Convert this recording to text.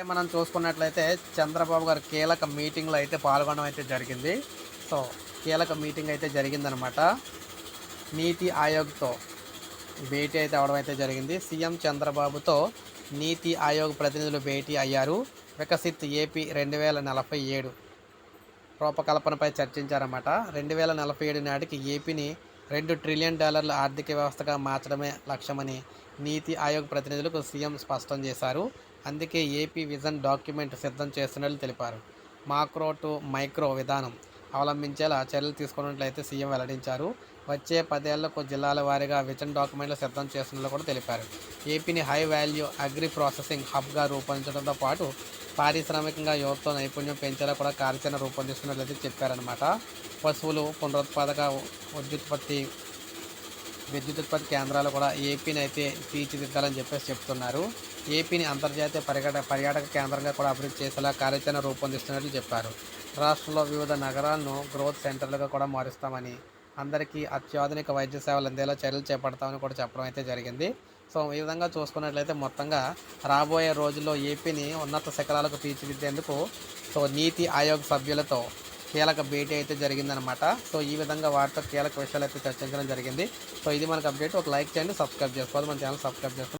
అంటే మనం చూసుకున్నట్లయితే చంద్రబాబు గారు కీలక మీటింగ్లో అయితే పాల్గొనడం అయితే జరిగింది. సో కీలక మీటింగ్ అయితే జరిగిందనమాట నీతి ఆయోగ్తో భేటీ అయితే అవడం అయితే జరిగింది. సీఎం చంద్రబాబుతో నీతి ఆయోగ్ ప్రతినిధులు భేటీ అయ్యారు. వికసిత్ ఏపీ రెండు వేల నలభై ఏడు రూపకల్పనపై చర్చించారన్నమాట. రెండు వేల నలభై ఏడు నాటికి ఏపీని రెండు ట్రిలియన్ డాలర్ల ఆర్థిక వ్యవస్థగా మార్చడమే లక్ష్యమని నీతి ఆయోగ్ ప్రతినిధులకు సీఎం స్పష్టం చేశారు. అందుకే ఏపీ విజన్ డాక్యుమెంట్ సిద్ధం చేస్తున్నట్లు తెలిపారు. మాక్రో టు మైక్రో విధానం అవలంబించేలా చర్యలు తీసుకున్నట్లయితే సీఎం వెల్లడించారు. వచ్చే పదేళ్ళకు జిల్లాల వారీగా విజన్ డాక్యుమెంట్లు సిద్ధం చేస్తున్నట్లు కూడా తెలిపారు. ఏపీని హై వాల్యూ అగ్రి ప్రాసెసింగ్ హబ్గా రూపొందించడంతో పాటు పారిశ్రామికంగా యువతతో నైపుణ్యం పెంచేలా కూడా కార్యాచరణ రూపొందిస్తున్నట్లయితే చెప్పారనమాట పశువులు పునరుత్పాదక విద్యుత్పత్తి విద్యుత్ ఉత్పత్తి కేంద్రాలు కూడా ఏపీని అయితే తీర్చిదిద్దాలని చెప్పేసి చెప్తున్నారు. ఏపీని అంతర్జాతీయ పర్యాటక పర్యాటక కేంద్రంగా కూడా అభివృద్ధి చేసేలా కార్యాచరణ రూపొందిస్తున్నట్లు చెప్పారు. రాష్ట్రంలో వివిధ నగరాలను గ్రోత్ సెంటర్లుగా కూడా మారుస్తామని అందరికీ అత్యాధునిక వైద్య సేవలు అందేలా చర్యలు చేపడతామని కూడా చెప్పడం అయితే జరిగింది. సో ఈ విధంగా చూసుకున్నట్లయితే మొత్తంగా రాబోయే రోజుల్లో ఏపీని ఉన్నత శిఖరాలకు తీర్చిదిద్దేందుకు సో నీతి ఆయోగ్ సభ్యులతో కీలక భేటీ అయితే జరిగిందనమాట సో ఈ విధంగా వాటితో కీలక విషయాలు అయితే చర్చించడం జరిగింది. సో ఇది మనకు అప్డేట్. ఒక లైక్ చేయండి సబ్స్క్రైబ్ చేసుకోవాలి. మన ఛానల్ సబ్స్క్రైబ్ చేసుకోండి.